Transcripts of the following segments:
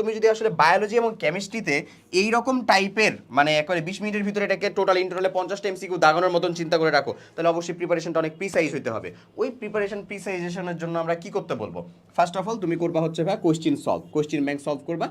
তুমি যদি আসলে বায়োলজি এবং কেমিস্ট্রিতে এই রকম টাইপের মানে একেবারে বিশ মিনিটের ভিতরে এটাকে টোটাল ইন্টারনালে পঞ্চাশটা এমসিকিউ দাগানোর মতন চিন্তা করে রাখো, তাহলে অবশ্যই প্রিপারেশনটা অনেক প্রিসাইজ হতে হবে। ওই প্রিপারেশন প্রিসাইজেশনের জন্য আমরা কি করতে বলব? ফার্স্ট অফ অল তুমি করবা হচ্ছে ভাই question solve question bank solve করবা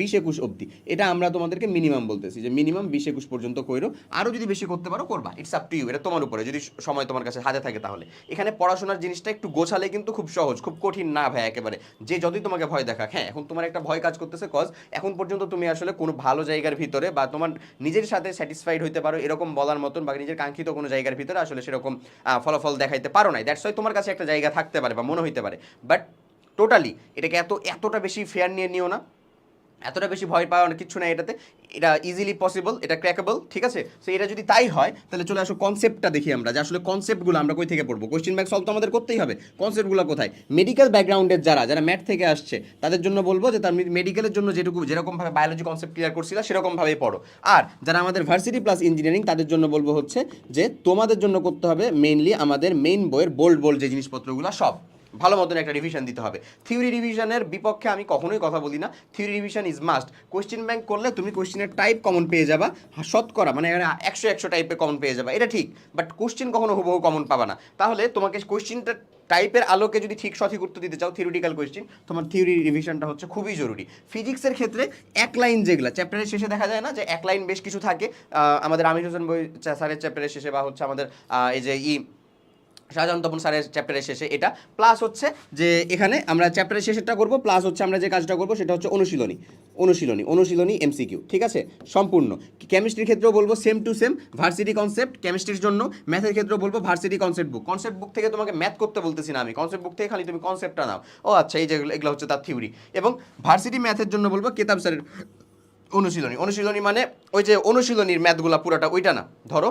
বিশ একুশ অবধি। এটা আমরা তোমাদেরকে মিনিমাম বলতেছি যে মিনিমাম বিশ একুশ পর্যন্ত কইরো। আরও যদি বেশি করতে পারো, করবা। ইটস আপ টু ইউ এটা তোমার উপরে। যদি সময় তোমার কাছে হাতে থাকে তাহলে। এখানে পড়াশোনার জিনিসটা একটু গোছালে কিন্তু খুব সহজ, খুব কঠিন না ভাই একেবারে। যে যতই তোমাকে ভয় দেখাক হ্যাঁ এখন তোমার একটা ভয় কাজ করতেছে কজ এখন পর্যন্ত তুমি আসলে কোনো ভালো জায়গার ভিতরে বা তোমার নিজের সাথে স্যাটিসফাইড হইতে পারো এরকম বলার মতন বা নিজের কাঙ্ক্ষিত কোনো জায়গার ভিতরে আসলে সেরকম ফলাফল দেখাইতে পারো নাই। দ্যাটস ওয়াই তোমার কাছে একটা জায়গা থাকতে পারে বা মনে হইতে পারে। বাট টোটালি এটাকে এত, এতটা বেশি ফেয়ার নিয়ে নিও না। এতটা বেশি ভয় পাওয়ার কিছু নাই এটাতে। এটা ইজিলি পসিবল এটা ক্র্যাকেবল ঠিক আছে? সো এটা যদি তাই হয়, তাহলে চলে আসো কনসেপ্টটা দেখি আমরা, যে আসলে কনসেপ্টগুলো আমরা কই থেকে পড়ব? কোশ্চেন ব্যাংক সলভ তো আমাদের করতেই হবে। কনসেপ্টগুলো কোথায়? মেডিকেল ব্যাকগ্রাউন্ডের যারা যারা ম্যাথ থেকে আসছে, তাদের জন্য বলব যে তার মেডিকেলের জন্য যেটুকু, যেরকমভাবে বায়োলজি কনসেপ্ট ক্লিয়ার করছিল, সেরকমভাবেই পড়ো। আর যারা আমাদের ভার্সিটি প্লাস ইঞ্জিনিয়ারিং তাদের জন্য বলব হচ্ছে যে তোমাদের জন্য করতে হবে মেইনলি আমাদের মেইন বইয়ের বোল্ড বোল্ড যে জিনিসপত্রগুলো সব। ভালো মতন একটা রিভিশন দিতে হবে। থিওরি রিভিশনের বিপক্ষে আমি কখনোই কথা বলি না। Theory revision is must question bank করলে তুমি কোশ্চেনের টাইপ কমন পেয়ে যাবা হ্যাঁ, শতকরা মানে একশো একশো টাইপে কমন পেয়ে যাবা এটা ঠিক। বাট কোশ্চেন কখনো হুবহু কমন পাবা না। তাহলে তোমাকে কোশ্চেনটা টাইপের আলোকে যদি ঠিক সঠিক উত্তর দিতে চাও থিওরিটিক্যাল কোয়েশ্চেন তোমার থিওরি রিভিশনটা হচ্ছে খুবই জরুরি। ফিজিক্সের ক্ষেত্রে এক লাইন যেগুলো চ্যাপ্টারের শেষে দেখা যায় না যে এক লাইন বেশ কিছু থাকে। আমাদের আমির হোসেন বই স্যারের চ্যাপ্টারের শেষে বা হচ্ছে আমাদের এই যে ই শাহজাহান তপন স্যারের চ্যাপ্টারের শেষে এটা। প্লাস হচ্ছে যে এখানে আমরা চ্যাপ্টারের শেষেরটা করব প্লাস হচ্ছে আমরা যে কাজটা করব সেটা হচ্ছে অনুশীলনী। অনুশীলনী অনুশীলনী এমসিকিউ ঠিক আছে? সম্পূর্ণ। কেমিস্ট্রির ক্ষেত্রেও বলব same to same varsity concept কেমিস্ট্রির জন্য ম্যাথের ক্ষেত্রেও বলব varsity concept book concept book থেকে তোমাকে ম্যাথ করতে বলতেছি না আমি। কনসেপ্ট বুক থেকে খালি তুমি কনসেপ্টটা নাও। ও আচ্ছা এই যেগুলো এগুলো হচ্ছে তার থিওরি এবং ভার্সিটি ম্যাথের জন্য বলব কেতাব স্যারের অনুশীলনী। অনুশীলনী মানে ওই যে অনুশীলনীর ম্যাথগুলা পুরোটা, ওইটা না। ধরো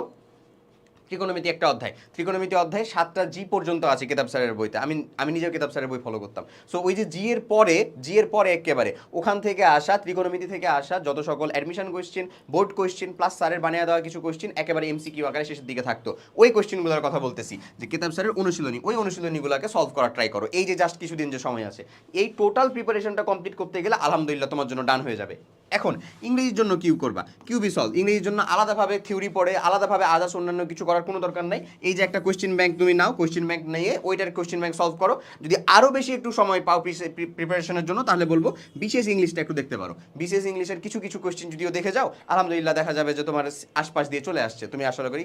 ত্রিকোণমিতি একটা অধ্যায়। ত্রিকোণমিতি অধ্যায় সাতটা জি পর্যন্ত আছে কেতাব স্যারের বইতে। আমি আমি নিজেও কেতাব স্যারের বই ফলো করতাম। সো ওই যে জি এর পরে জি এর পরে একেবারে, ওখান থেকে আসা, ত্রিকোণমিতি থেকে আসা, যত সকল admission question board question plus স্যারের বানিয়ে দেওয়া কিছু কোয়েশ্চেন একেবারে এমসিকিউ আকারে শেষের দিকে থাকতো। ওই কোয়েশ্চেনগুলোর কথা বলতেছি, যে কেতাব স্যারের অনুশীলনী, ওই অনুশীলনীগুলোকে সলভ করার ট্রাই করো। এই যে জাস্ট কিছুদিন যে সময় আছে, এই টোটাল প্রিপারেশনটা কমপ্লিট করতে গেলে আলহামদুলিল্লাহ তোমার জন্য ডান হয়ে যাবে। এখন, ইংরেজির জন্য কিউ করবা? Q B solve. ইংরেজির জন্য আলাদাভাবে থিওরি পড়ে, আলাদাভাবে আদার্স অন্যান্য কিছু করার কোনো দরকার নাই। এই যে একটা কোয়েশ্চেন ব্যাংক তুমি নাও কোয়েশ্চেন ব্যাংক নিয়ে ওইটার কোয়েশ্চেন ব্যাংক সলভ করো। যদি আরও বেশি একটু সময় পাও প্রিপারেশনের জন্য, তাহলে বলব বিশেষ ইংলিশটা একটু দেখতে পারো। বিশেষ ইংলিশের কিছু কিছু কোয়েশ্চেন যদিও দেখে যাও, আলহামদুলিল্লাহ দেখা যাবে যে তোমার আশপাশ দিয়ে চলে আসছে। তুমি আশা করি